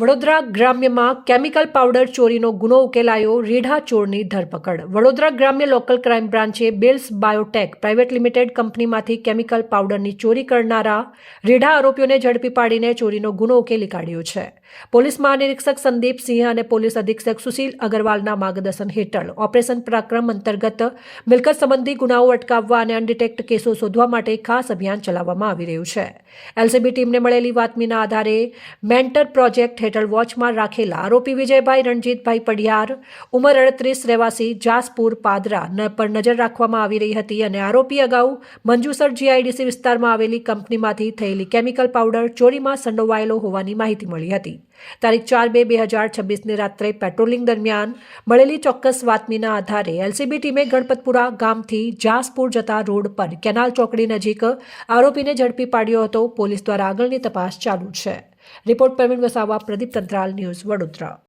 Vadodara ગ્રામ્યમાં chemical powder ચોરીનો ગુનો ઉકેલાયો રેઢા ચોરની ધરપકડ. વડોદરા ગ્રામ્ય લોકલ ક્રાઇમ બ્રાન્ચે બેલ્સ બાયોટેક પ્રાઇવેટ લિમિટેડ કંપનીમાંથી કેમિકલ પાવડરની ચોરી કરનારા રેઢા આરોપીઓને ઝડપી પાડીને ચોરીનો ગુનો ઉકેલી કાઢ્યો છે. પોલીસ મહાનિરીક્ષક સંદીપ સિંહ અને પોલીસ અધિક્ષક સુશીલ અગરવાલના માર્ગદર્શન હેઠળ ઓપરેશન પરાક્રમ અંતર્ગત મિલકત સંબંધી ગુનાઓ અટકાવવા અને અનડિટેક્ટ કેસો શોધવા માટે ખાસ અભિયાન ચલાવવામાં આવી રહ્યું છે. એલસીબી ટીમને મળેલી બાતમીના આધારે મેન્ટર પ્રોજેક્ટ હેઠળ વોચમાં રાખેલા આરોપી વિજયભાઈ રણજીતભાઈ પડિયાર, ઉંમર અડત્રીસ રહેવાસી જાસપુર પાદરા પર નજર રાખવામાં આવી રહી હતી અને આરોપી અગાઉ મંજુસર જીઆઈડીસી વિસ્તારમાં આવેલી કંપનીમાંથી થયેલી કેમિકલ પાવડર ચોરીમાં સંડોવાયેલો હોવાની માહિતી મળી હતી. તારીખ ચાર બે બે હજાર છવ્વીસની રાત્રે પેટ્રોલિંગ દરમિયાન મળેલી ચોક્કસ બાતમીના આધારે એલસીબી ટીમે ગણપતપુરા ગામથી જાસપુર જતા રોડ પર કેનાલ ચોકડી નજીક આરોપીને ઝડપી પાડ્યો હતો. પોલીસ દ્વારા આગળની તપાસ ચાલુ છે. Report Praveen Vasava Pradeep Tantral news Vadodara.